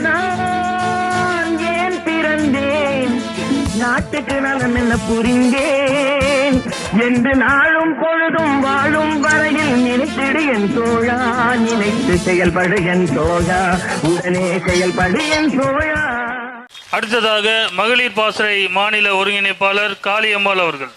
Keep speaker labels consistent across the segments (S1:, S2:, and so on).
S1: நான் ஏன் பிறந்தேன்? நாட்டுக்கு நலம் என்ன புரிந்தேன்? என்று நாளும் பொழுதும் வாழும் வரையில் நினைத்திடு என் தோழா நினைத்து செயல்படு என் தோழா உடனே செயல்படு என் தோழா.
S2: அடுத்ததாக மகளிர் பாசறை மாநில ஒருங்கிணைப்பாளர் காளியம்மாள் அவர்கள்.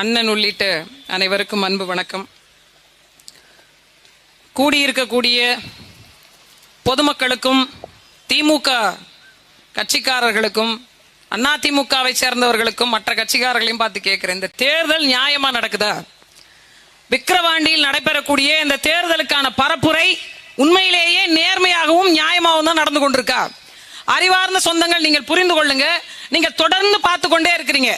S3: அண்ணன் உள்ளிட்ட அனைவருக்கும் அன்பு வணக்கம். கூடியிருக்கக்கூடிய பொதுமக்களுக்கும் திமுக கட்சிக்காரர்களுக்கும் அண்ணா திமுகவை சேர்ந்தவர்களுக்கும் மற்ற கட்சிக்காரர்களையும் பார்த்து கேட்கிறேன். இந்த தேர்தல் நியாயமா நடக்குதா? விக்கிரவாண்டியில் நடைபெறக்கூடிய இந்த தேர்தலுக்கான பரப்புரை உண்மையிலேயே நேர்மையாகவும் நியாயமாகவும் தான் நடந்து கொண்டிருக்கா? அறிவார்ந்த சொந்தங்கள் நீங்கள் புரிந்து கொள்ளுங்க. நீங்க தொடர்ந்து பார்த்து கொண்டே இருக்கிறீங்க.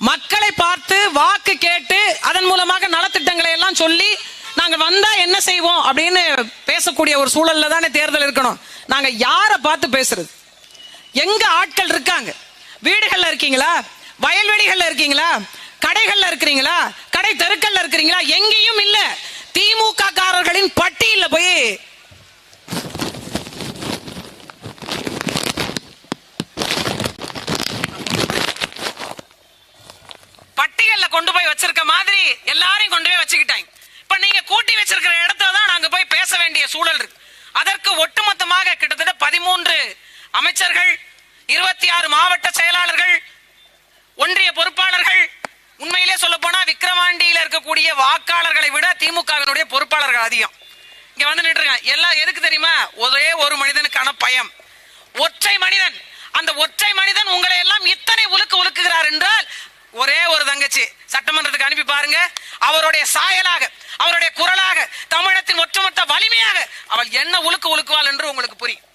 S3: மக்களை பார்த்து வாக்கு கேட்டு அதன் மூலமாக நலத்திட்டங்களை எல்லாம் சொல்லி நாங்க வந்தா என்ன செய்வோம் அப்படின்னு பேசக்கூடிய ஒரு சூழல்ல தானே தேர்தல் இருக்கணும். நாங்க யாரை பார்த்து பேசுறது? எங்க ஆட்கள் இருக்காங்க? வீடுகள்ல இருக்கீங்களா? வயல்வெளிகள்ல இருக்கீங்களா? கடைகள்ல இருக்கிறீங்களா? கடை தெருக்கள்ல இருக்கிறீங்களா? எங்கேயும் இல்ல. திமுக காரர்களின் பட்டியல போய் பட்டியல்ல கொண்டு போய் வச்சிருக்க மாதிரி எல்லாரையும் கொண்டு போய் வச்சுக்கிட்டாங்க. இப்ப நீங்க கூட்டி வச்சிருக்கிற இடத்துல தான் நாங்க போய் பேச வேண்டிய சூழல் இருக்கு. அதற்கு ஒட்டுமொத்தமாக கிட்டத்தட்ட பதிமூன்று அமைச்சர்கள் இருபத்தி ஆறு மாவட்ட செயலாளர்கள் ஒன்றிய பொறுப்பாளர்கள் உண்மையிலே சொல்ல போனா விக்கிரவாண்டியில இருக்கக்கூடிய வாக்காளர்களை விட திமுகவினுடைய பொறுப்பாளர்கள் அதிகம். இங்க வந்து நின்றுருங்க எல்லாம் எதுக்கு தெரியுமா? ஒரே ஒரு மனிதனுக்கான பயம். ஒற்றை மனிதன். அந்த ஒற்றை மனிதன் உங்களை எல்லாம் இத்தனை உலுக்கு உலுக்குகிறார் என்றால் ஒரே ஒரு தங்கச்சி. சட்டமன்றத்துக்கு அனுப்பி பாருங்க. அவருடைய சாயலாக அவருடைய குரலாக தமிழத்தின் ஒட்டுமொத்த வலிமையாக அவள் என்ன உலுக்கு உலுக்குவாள் என்று உங்களுக்கு புரியும்.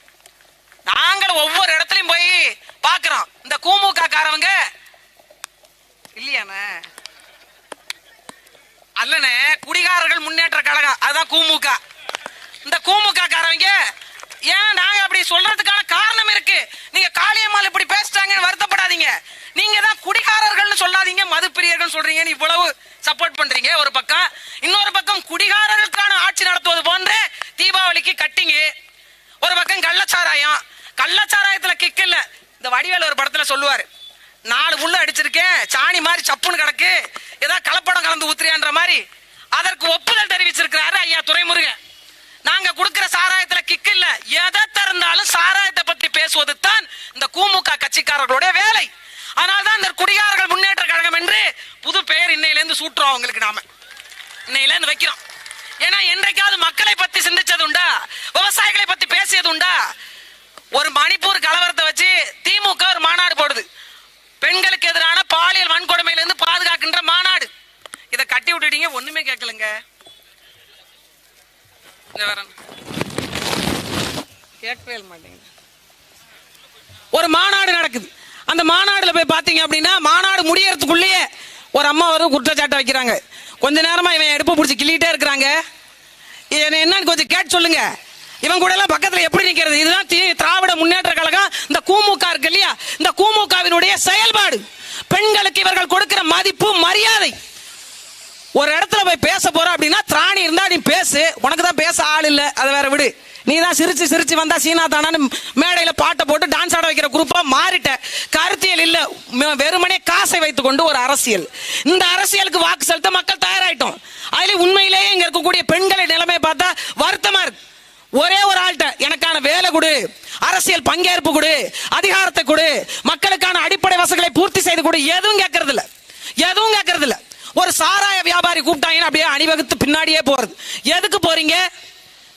S3: நாங்கள் ஒவ்வொரு இடத்துலயும் போய் பாக்குறோம் இந்த கூமுக காரவங்க இல்லையானே அல்லனே குடிகாரர்கள் முன்னேற்ற கழகம். அதுதான் கூமுக. இந்த கூமுக காரவங்க ஏன் நாங்க அப்படி சொல்றதுக்கான காரணம் இருக்கு? நீங்க காளியம்மாள் இப்படி பேசிட்டாங்கன்னு வருத்தப்படாதீங்க. நீங்க தான் குடிகாரர்கள்னு சொல்லாதீங்க மது பிரியர்கள் சொல்றீங்கன்னு இவ்வளவு சப்போர்ட் பண்றீங்க. ஒரு பக்கம் இன்னொரு பக்கம் குடிகாரர்களுக்கான ஆட்சி நடத்துவது போன்ற தீபாவளிக்கு கட்டிங்க ஒரு பக்கம் கள்ளச்சாராயம். கள்ளச்சாராயத்துல கிக் இல்ல. இந்த வடிவேல் ஒரு படத்துல சொல்லுவாரு. நாலு புல்லு அடிச்சிருக்கேன் சாணி மாதிரி சப்புன்னு கிடக்கு. ஏதாவது கலப்படம் கலந்து ஊத்துறியான்ற மாதிரி. அதற்கு ஒப்புதல் தெரிவிச்சிருக்கிறாரு ஐயா துரைமுருகன். நாங்க கொடுக்கிற சாராயத்துல கிக் இல்ல. எதை திறந்தாலும் சாராயத்தை பத்தி பேசுவது தான் இந்த கூமுக கட்சிக்காரர்களுடைய வேலை. அதனால்தான் இந்த குடிகாரர்கள் முன்னேற்ற கழகம் என்று புது பெயர் இன்னையில இருந்து சூட்டுறோம் அவங்களுக்கு நாம. இன்னையில இருந்து வைக்கிறோம். ஏன்னா என்றைக்காவது மக்களை பத்தி சிந்திச்சது உண்டா விவசாயிகளை பத்தி பேசியது உண்டா ஒரு மணிப்பூர் கலவரத்தை வச்சு திமுக ஒரு மாநாடு போடுது பெண்களுக்கு எதிரான பாலியல் வன்கொடுமையில இருந்து பாதுகாக்கின்ற மாநாடு இதை கட்டி விட்டுட்டீங்க ஒண்ணுமே கேட்கலங்க இந்த வரேன் கேட்கவே மாட்டேங்குது ஒரு மாநாடு நடக்குது அந்த மாநாடுல போய் பாத்தீங்க அப்படின்னா மாநாடு முடியறதுக்குள்ளேயே ஒரு அம்மா வரும் குற்றச்சாட்டை வைக்கிறாங்க. கொஞ்ச நேரமா இவன் எடுப்பு பிடிச்சி கிள்ளிட்டே இருக்கிறாங்க. இது என்னன்னு கொஞ்சம் கேட்டு சொல்லுங்க. இவன் கூட எல்லாம் பக்கத்துல எப்படி நிக்கிறது? இதுதான் திராவிட முன்னேற்ற கழகம். இந்த கூமுக இருக்கு இல்லையா? இந்த கூமுகவினுடைய செயல்பாடு. பெண்களுக்கு இவர்கள் கொடுக்கிற மதிப்பு மரியாதை. ஒரு இடத்துல போய் பேச போற அப்படின்னா திராணி இருந்தா நீ பேசு. உனக்கு தான் பேச ஆள் இல்ல. அதை வேற விடு. நீ தான் சிரிச்சு சிரிச்சு வந்தா சீனா தானான்னு மேடையில பாட்டை போட்டு டான்ஸ் ஆட வைக்கிற குரூப்பா மாறிட்ட. கருத்தியல் இல்ல. ம- வெறுமனே காசை வைத்துக்கொண்டு ஒரு அரசியல். இந்த அரசியலுக்கு வாக்கு செலுத்த மக்கள் தயாராயிட்டோம். அதுல உண்மையிலேயே இங்க இருக்கக்கூடிய பெண்களை நிலைமை பார்த்தா வருத்தமா இருக்கு. ஒரே ஒரு ஆள்கிட்ட எனக்கான வேலை கொடு. அரசியல் பங்கேற்பு கொடு. அதிகாரத்தை கொடு. மக்களுக்கான அடிப்படை வசதிகளை பூர்த்தி செய்து கொடு. எதுவும் கேட்கறது இல்லை எதுவும் கேட்கறது இல்லை ஒரு சாராய வியாபாரி கூப்பிட்டாங்கன்னு அப்படியே அணிவகுத்து பின்னாடியே போறது. எதுக்கு போறீங்க?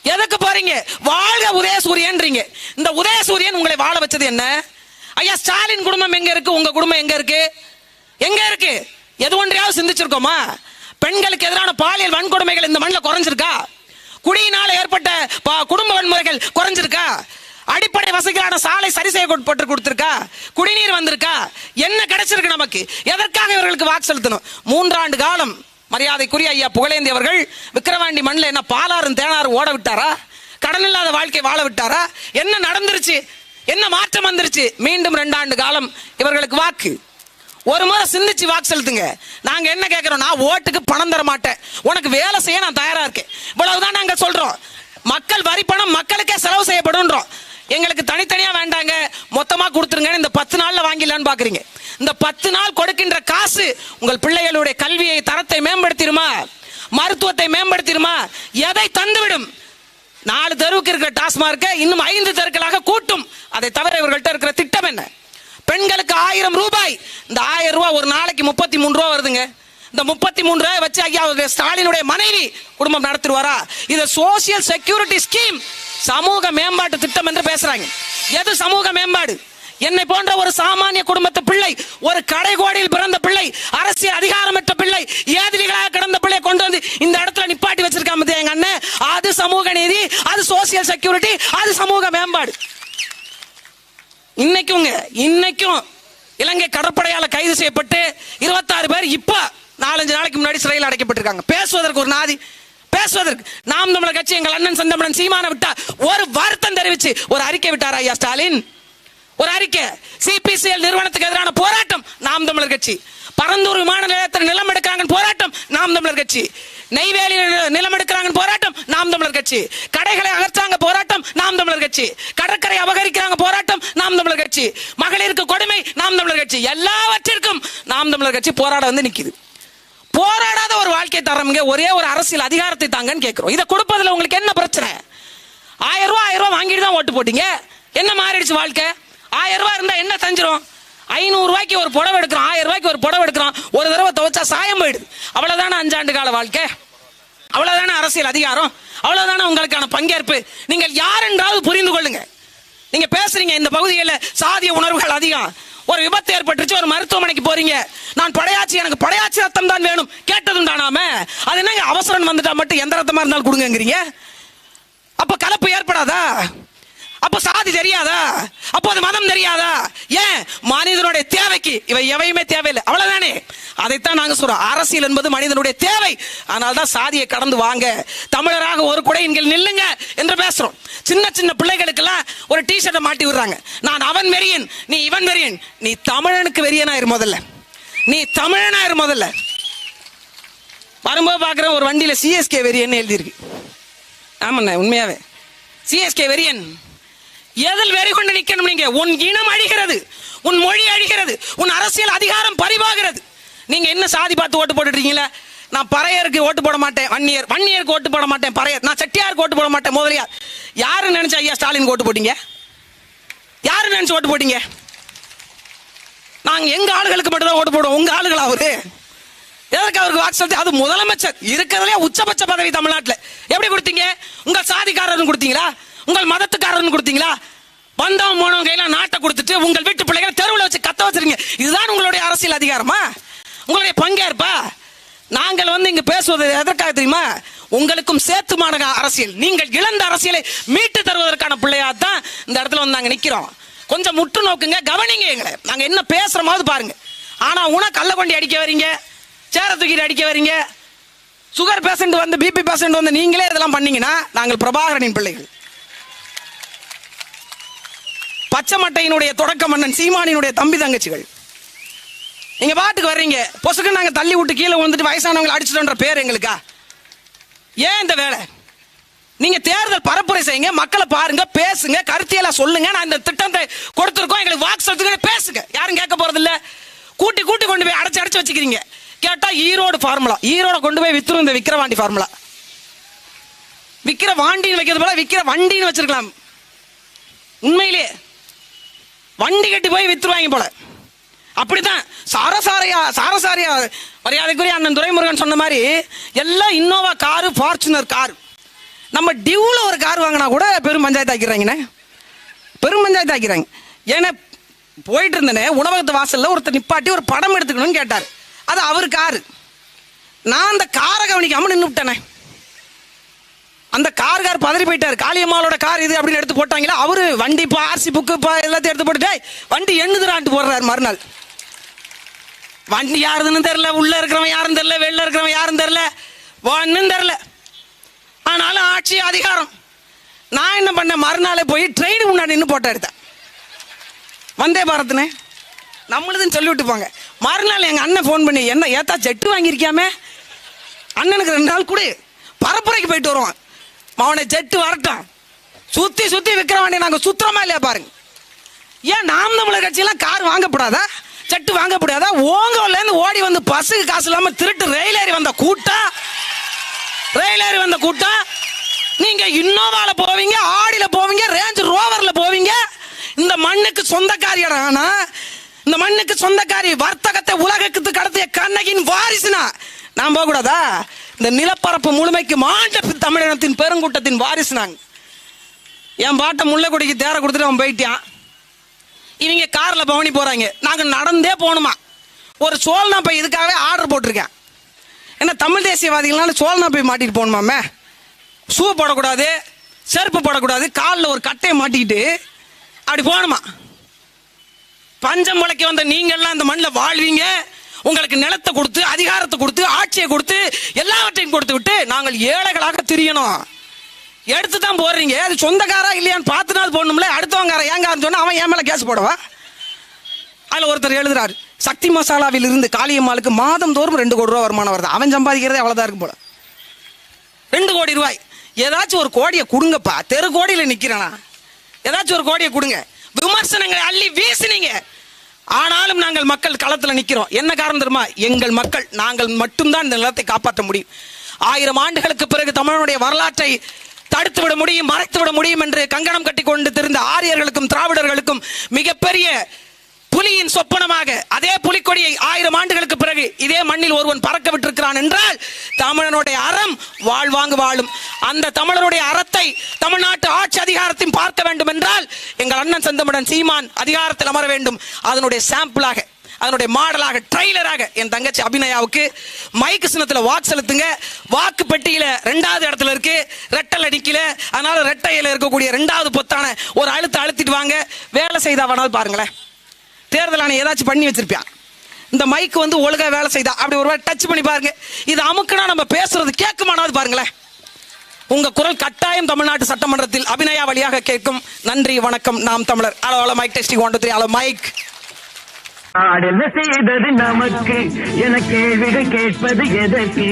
S3: எதுக்கு போறீங்க? வாழ்க உதயசூரியன்றீங்க. இந்த உதயசூரியன் உங்களை வாழ வச்சது என்ன? ஐயா ஸ்டாலின் குடும்பம் எங்க இருக்கு? உங்க குடும்பம் எங்க இருக்கு? எங்க இருக்கு? எது ஒன்றையாவது சிந்திச்சிருக்கோமா? பெண்களுக்கு எதிரான பாலியல் வன்கொடுமைகள் இந்த மண்ணில் குறைஞ்சிருக்கா? குடியினால் ஏற்பட்ட பா- குடும்ப வன்முறைகள் குறைஞ்சிருக்கா? அடிப்படை வசதிகளான சாலை சரி செய்யப்பட்டு கொடுத்திருக்கா? குடிநீர் வந்திருக்கா? என்ன கிடைச்சிருக்கு நமக்கு? எதற்காக இவர்களுக்கு வாக்கு செலுத்தணும்? மூன்றாண்டு காலம் மரியாதைக்குரிய ஐயா புகழேந்தி அவர்கள் விக்கிரவாண்டி மண்ணில் என்ன பாலாறும் தேனாறும் ஓட விட்டாரா? கடன் இல்லாத வாழ்க்கை வாழ விட்டாரா? என்ன நடந்துருச்சு? என்ன மாற்றம் வந்துருச்சு? மீண்டும் ரெண்டாண்டு காலம் இவர்களுக்கு வாக்கு. ஒரு முறை சிந்திச்சு வாக்கு செலுத்துங்க. நாங்க என்ன கேட்கிறோம் நான் ஓட்டுக்கு பணம் தர மாட்டேன். உனக்கு வேலை செய்ய நான் தயாரா இருக்கேன். இவ்வளவுதான் நாங்க சொல்றோம். மக்கள் வரி பணம் மக்களுக்கே செலவு செய்யப்படும்ன்றோம். எங்களுக்கு தனித்தனியா வேண்டாங்க. மொத்தமா கொடுத்துருங்க இந்த பத்து நாள்ல வாங்கிடலான்னு பாக்குறீங்க. இந்த பத்து நாள் கொடுக்கின்ற காசு உங்கள் பிள்ளைகளுடைய கல்வியை தரத்தை மேம்படுத்திடுமா? மருத்துவத்தை மேம்படுத்திடுமா? எதை தந்துவிடும்? நாலு தெருவுக்கு இருக்கிற டாஸ்மார்க்கை இன்னும் ஐந்து தெருக்களாக கூட்டும். அதை தவிர இவர்கள்ட்ட இருக்கிற திட்டம் என்ன? பெண்களுக்கு ஆயிரம் ரூபாய். இந்த ஆயிரம் ரூபாய் ஒரு நாளைக்கு முப்பத்தி மூணு ரூபா வருதுங்க. இந்த முப்பத்தி மூன்று ரூபாய் வச்சு ஐயா அவருடைய ஸ்டாலினுடைய மனைவி குடும்பம் நடத்திடுவாரா? இது சோசியல் செக்யூரிட்டி ஸ்கீம் சமூக மேம்பாட்டு திட்டம் என்று பேசுறாங்க. எது சமூக மேம்பாடு? என்னை போன்ற ஒரு சாமானிய குடும்பத்து பிள்ளை ஒரு கடைகோடியில் பிறந்த பிள்ளை அரசியல் அதிகாரமற்ற பிள்ளை ஏதிரிகளாக கிடந்த பிள்ளை கொண்டு வந்து இந்த இடத்துல நிப்பாட்டி வச்சிருக்காம எங்க அண்ணன்? அது சமூக நீதி அது சோசியல் செக்யூரிட்டி அது சமூக மேம்பாடு. இன்னைக்குங்க இன்னைக்கும் இலங்கை கடற்படையால் கைது செய்யப்பட்டு இருபத்தாறு பேர் இப்போ நாலஞ்சு நாளைக்கு முன்னாடி சிறையில் அடைக்கப்பட்டிருக்காங்க. பேசுவதற்கு ஒரு நாதி பேசுவதற்கு. நாம் தமிழர் கட்சி எங்கள் அண்ணன் செந்தமிழன் சீமான விட்டா ஒரு வருத்தம் தெரிவிச்சு ஒரு அறிக்கை விட்டார் ஐயா ஸ்டாலின்? ஒரு அறிக்கை. சிபிசிஎல் நிறுவனத்துக்கு எதிரான போராட்டம் நாம் தமிழர் கட்சி. பரந்தூர் விமான நிலையத்தில் நிலம் எடுக்கிறாங்க போராட்டம் நாம் தமிழர் கட்சி. நெய்வேலி நிலம் எடுக்கிறாங்க போராட்டம் நாம் தமிழர் கட்சி. கடைகளை அகற்றாங்க போராட்டம் நாம் தமிழர் கட்சி. கடற்கரை அபகரிக்கிறாங்க போராட்டம் நாம் தமிழர் கட்சி. மகளிருக்கு கொடுமை நாம் தமிழர் கட்சி. எல்லாவற்றிற்கும் நாம் தமிழர் கட்சி போராட வந்து நிற்கிது போராடாத ஒரு வாழ்க்கை தரமுங்க. ஒரே ஒரு அரசியல் அதிகாரத்தை தாங்கன்னு கேட்கிறோம் இதை கொடுப்பதில் உங்களுக்கு என்ன பிரச்சனை? ஆயிரம் ரூபா ஆயிரம் ரூபா வாங்கிட்டு தான் ஓட்டு போட்டீங்க. என்ன மாறிடுச்சு வாழ்க்கை? ஆயிரம் ரூபா இருந்தா என்ன தஞ்சிரும்? ஐநூறு ரூபாய்க்கு ஒரு புடவை எடுக்கிறோம். ஆயிரம் ரூபாய்க்கு ஒரு புடவை எடுக்கிறோம். ஒரு தடவை துவைச்சா சாயம் போயிடுது. அவ்வளவுதானே அஞ்சாண்டு கால வாழ்க்கை? அவ்வளவுதானே அரசியல் அதிகாரம்? அவ்வளவுதானே உங்களுக்கான பங்கேற்பு? நீங்கள் யார் என்றாவது புரிந்து கொள்ளுங்க. நீங்க பேசுறீங்க. இந்த பகுதியில் சாதிய உணர்வுகள் அதிகம். ஒரு விபத்து ஏற்பட்டுச்சு ஒரு மருத்துவமனைக்கு போறீங்க. நான் படையாச்சி எனக்கு படையாச்சி ரத்தம் தான் வேணும். கேட்டதும் தானாம அது என்னங்க அவசரம் வந்துட்டா மட்டும் எந்த ரத்தமா இருந்தாலும் கொடுங்கங்கிறீங்க? அப்ப கலப்பு ஏற்படாதா? அப்போ சாதி தெரியாதா? அப்போ அது மதம் தெரியாதா? ஏன்? மனிதனுடைய தேவைக்கு. இவை எவையுமே தேவையில்லை. அவ்வளவுதானே? அதைத்தான் நாங்கள் சொல்றோம். அரசியல் என்பது மனிதனுடைய தேவை. ஆனால் தான் சாதியை கடந்து வாங்க. தமிழராக ஒரு குடை இங்கே நில்லுங்க என்று பேசுறோம். சின்ன சின்ன பிள்ளைகளுக்கெல்லாம் ஒரு டிஷர்ட்டை மாட்டி விடுறாங்க. நான் அவன் வெறியன். நீ இவன் வெறியன். நீ தமிழனுக்கு வெறியனாயிரு முதல்ல. நீ தமிழனாயிரு முதல்ல. வரும்போது பார்க்குறேன் ஒரு வண்டியில் சிஎஸ்கே வெறியன்னு எழுதியிருக்கு. ஆமாண்ணே உண்மையாவே. சிஎஸ்கே வெறியன். எதில் வெறி கொண்டு நிற்கணும் நீங்க? உன் இனம் அழிகிறது உன் மொழி அழிகிறது உன் அரசியல் அதிகாரம் பறிவாகிறது நீங்க என்ன சாதி பார்த்து ஓட்டு போட்டுட்டீங்களா நான் பறையருக்கு ஓட்டு போட மாட்டேன் வன்னியர் வன்னியருக்கு ஓட்டு போட மாட்டேன் பறையர். நான் செட்டியாருக்கு ஓட்டு போட மாட்டேன் முதலியார். யாரு நினைச்சா ஐயா ஸ்டாலின் ஓட்டு போட்டீங்க? யாரு நினைச்சு ஓட்டு போட்டீங்க? நாங்க எங்க ஆளுகளுக்கு மட்டும் தான் ஓட்டு போடுவோம் உங்க ஆளுகளா அவரு? எதற்கு அவருக்கு வாக்கு அது முதலமைச்சர் இருக்கிறதுலே உச்சபட்ச பதவி தமிழ்நாட்டில். எப்படி கொடுத்தீங்க? உங்கள் சாதிக்காரரும் கொடுத்தீங்களா? உங்கள் மதத்துக்காரர்னு கொடுத்தீங்களா? வந்தவன் போனவங்க கையில நாட்டை கொடுத்துட்டு உங்கள் வீட்டு பிள்ளைகளை தெருவில் வச்சு கத்த வச்சிருங்க. இதுதான் உங்களுடைய அரசியல் அதிகாரமா? உங்களுடைய பங்கேற்பா நாங்கள் வந்து இங்க பேசுவது எதற்காக தெரியுமா? உங்களுக்கும் சேத்துமான அரசியல். நீங்கள் இழந்த அரசியலை மீட்டு தருவதற்கான பிள்ளையா தான் இந்த இடத்துல வந்து நாங்கள் நிற்கிறோம் கொஞ்சம் முற்று நோக்குங்க கவனிங்க எங்களை. நாங்கள் என்ன பேசுறோமாவது பாருங்க. ஆனா உனக்கு கள்ள கொண்டி அடிக்க வரீங்க சேர தூக்கிட்டு அடிக்க வரீங்க சுகர் பேஷண்ட் வந்து பிபி பேஷண்ட் வந்து நீங்களே இதெல்லாம் பண்ணீங்கன்னா நாங்கள் பிரபாகரனின் பிள்ளைகள். பச்சை மட்டையினுடைய தொடக்க மன்னன் சீமானினுடைய தம்பி தங்கச்சிகள். நீங்க பாட்டுக்கு வர்றீங்க. பொசுக்கு நாங்க தள்ளி விட்டு கீழே வந்துட்டு வயசானவங்களை அடிச்சிட்டோன்ற பேர் எங்களுக்கா? ஏன் இந்த வேலை? நீங்க தேர்தல் பரப்புரை செய்யுங்க மக்களை பாருங்க பேசுங்க கருத்தியெல்லாம் சொல்லுங்க. நான் இந்த திட்டத்தை கொடுத்துருக்கோம். எங்களுக்கு வாக்கு செலுத்துங்க பேசுங்க. யாரும் கேட்க போறது இல்ல கூட்டி கூட்டி கொண்டு போய் அடைச்சு அடைச்சு வச்சுக்கிறீங்க. கேட்டா ஈரோடு ஃபார்முலா ஈரோட கொண்டு போய் வித்துரும் இந்த விக்கிரவாண்டி ஃபார்முலா விக்கிர வாண்டின்னு வைக்கிறது போல விக்கிர வண்டின்னு வச்சிருக்கலாம். உண்மையிலே. வண்டி கட்டி போய் வித்துருவாங்க போல. அப்படித்தான். சாரசாரியா சாரசாரியா மரியாதைக்குரிய அண்ணன் துரைமுருகன் சொன்ன மாதிரி எல்லாம் இன்னோவா காரு ஃபார்ச்சுனர் கார் நம்ம டியூவில் ஒரு கார் வாங்கினா கூட பெரும் பஞ்சாயத்து ஆக்கிறாங்கண்ணே பெரும் பஞ்சாயத்து ஆக்கிறாங்க ஏன்னா போயிட்டு இருந்தேனே உணவகத்து வாசலில் ஒருத்தர் நிப்பாட்டி ஒரு படம் எடுத்துக்கணும்னு கேட்டார். அது அவர் காரு நான் அந்த காரை கவனிக்காமல் நின்று விட்டேனே அந்த கார் கார் பதறி போயிட்டார். காளியம்மாவோட கார் இது அப்படின்னு எடுத்து போட்டாங்களா அவரு வண்டி இப்போ ஆர்சி புக்கு இப்போ எல்லாத்தையும் எடுத்து போட்டுட்டு வண்டி எண்ணுதுரான்ட்டு போடுறாரு மறுநாள். வண்டி யாருதுன்னு தெரில உள்ள இருக்கிறவன் யாருன்னு தெரில வெளில இருக்கிறவன் யாருன்னு தெரில ஒன்றும் தெரில ஆனாலும் ஆட்சி அதிகாரம். நான் என்ன பண்ணேன்? மறுநாளே போய் ட்ரெயின் முன்னாடி நின்று போட்டோ எடுத்தேன். வந்தே பாரத்னே. நம்மளுதுன்னு சொல்லி விட்டுப்பாங்க மறுநாள் எங்கள் அண்ணன் ஃபோன் பண்ணி என்ன ஏத்தா ஜெட்டு வாங்கியிருக்கியாமே? அண்ணனுக்கு ரெண்டு நாள் கூட. பரப்புரைக்கு போயிட்டு வருவான். அவனை ஜெட்டு வரட்டும். சுத்தி சுத்தி விற்கிற நாங்க சுத்துறோமா இல்லையா பாருங்க. ஏன் நாம் தமிழர் கட்சியெல்லாம் கார் வாங்கப்படாதா? ஜெட்டு வாங்கப்படாதா? ஓங்கோல இருந்து ஓடி வந்து பஸ்ஸுக்கு காசு இல்லாம திருட்டு ரயில் ஏறி வந்த கூட்டம் ரயில் ஏறி வந்த கூட்டம் நீங்க இன்னோவால போவீங்க ஆடியில போவீங்க ரேஞ்ச் ரோவர்ல போவீங்க. இந்த மண்ணுக்கு சொந்தக்காரியடா ஆனா? இந்த மண்ணுக்கு சொந்தக்காரி வர்த்தகத்தை உலகத்துக்கு கடத்திய கண்ணகின் வாரிசுனா நான் போக கூடாதா இந்த நிலப்பரப்பு முழுமைக்கு மாண்ட தமிழினத்தின் பெருங்கூட்டத்தின் வாரிசு நாங்க. என் பாட்டை முல்லைக்குடிக்கு தேர கொடுத்துட்டு அவன் போயிட்டான். இவங்க கார்ல பவனி போறாங்க. நாங்க நடந்தே போகணுமா? ஒரு சோழனா போய் இதுக்காகவே ஆர்டர் போட்டிருக்கேன். என்ன தமிழ் தேசியவாதிகளால சோழனா போய் மாட்டிட்டு போகணுமாமே? ஷூ போடக்கூடாது செருப்பு போடக்கூடாது காலில் ஒரு கட்டையை மாட்டிக்கிட்டு அப்படி போகணுமா? பஞ்சம் முளைக்க வந்த நீங்கள்லாம் இந்த மண்ணில் வாழ்வீங்க? உங்களுக்கு நிலத்தை கொடுத்து அதிகாரத்தை கொடுத்து ஆட்சியை கொடுத்து எல்லாவற்றையும் கொடுத்து விட்டு நாங்கள் ஏழைகளாக திரியணும். எடுத்து தான் போடுறீங்க அது சொந்தக்காரா இல்லையான்னு பார்த்து நாள் போடணும்ல அடுத்தவங்கார ஏங்காரன்னு சொன்னா அவன் ஏன் மேல கேஸ் போடவா? அதில் ஒருத்தர் எழுதுறாரு. சக்தி மசாலாவில் இருந்து காளியம்மாளுக்கு மாதம் தோறும் ரெண்டு கோடி ரூபா வருமானம் வருது. அவன் சம்பாதிக்கிறதே அவ்வளோதான் இருக்கும் போல. ரெண்டு கோடி ரூபாய். ஏதாச்சும் ஒரு கோடியை கொடுங்கப்பா. தெரு கோடியில் நிற்கிறேனா ஏதாச்சும் ஒரு கோடியை கொடுங்க. விமர்சனங்களை அள்ளி வீசுனீங்க. ஆனாலும் நாங்கள் மக்கள் களத்தில் நிற்கிறோம் என்ன காரணம் தெரியுமா? எங்கள் மக்கள் நாங்கள் மட்டும்தான் இந்த நிலத்தை காப்பாற்ற முடியும். ஆயிரம் ஆண்டுகளுக்கு பிறகு தமிழனுடைய வரலாற்றை தடுத்து விட முடியும் மறைத்து விட முடியும் என்று கங்கணம் கட்டி கொண்டு திரிந்த ஆரியர்களுக்கும் திராவிடர்களுக்கும் மிகப்பெரிய புலியின் சொப்பனமாக அதே புலிக்கொடியை ஆயிரம் ஆண்டுகளுக்கு பிறகு இதே மண்ணில் ஒருவன் பறக்க விட்டிருக்கிறான் என்றால் தமிழனுடைய அறம் வாழ்வாங்கு வாழும். அந்த தமிழனுடைய அறத்தை தமிழ்நாட்டு ஆட்சி அதிகாரத்தையும் பார்க்க வேண்டும் என்றால் எங்கள் அண்ணன் சந்தமுடன் சீமான் அதிகாரத்தில் அமர வேண்டும். அதனுடைய சாம்பிளாக அதனுடைய மாடலாக ட்ரெய்லராக என் தங்கச்சி அபிநயாவுக்கு மைக்கு சின்னத்தில் வாக்கு செலுத்துங்க. வாக்கு பெட்டியில் ரெண்டாவது இடத்துல இருக்கு ரெட்டல் அடிக்கல. அதனால ரெட்டையில் இருக்கக்கூடிய ரெண்டாவது பொத்தான ஒரு அழுத்த அழுத்திட்டு வாங்க. வேலை செய்தா வேணாலும் பாருங்களேன். தேர்தல் ஆணையம் ஏதாச்சும் பண்ணி வச்சிருப்பியான் இந்த மைக் வந்து ஒழுங்கா வேலை செய்தா? அப்படி ஒரு டச் பண்ணி பாருங்க. இது அமுக்குனா நம்ம பேசுறது கேட்குமானாவது பாருங்களேன். உங்க குரல் கட்டாயம் தமிழ்நாட்டு சட்டமன்றத்தில் அபிநயா வழியாக கேட்கும். நன்றி வணக்கம். நாம் தமிழர். Hello hello mic testing one two three mic
S1: நாடு என்ன செய்தது நமக்கு என கேள்விகள் கேட்பது எதற்கு?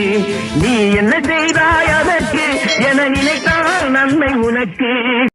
S1: நீ என்ன செய்தாய் அதற்கு? என நினைத்தால் நன்மை உனக்கு.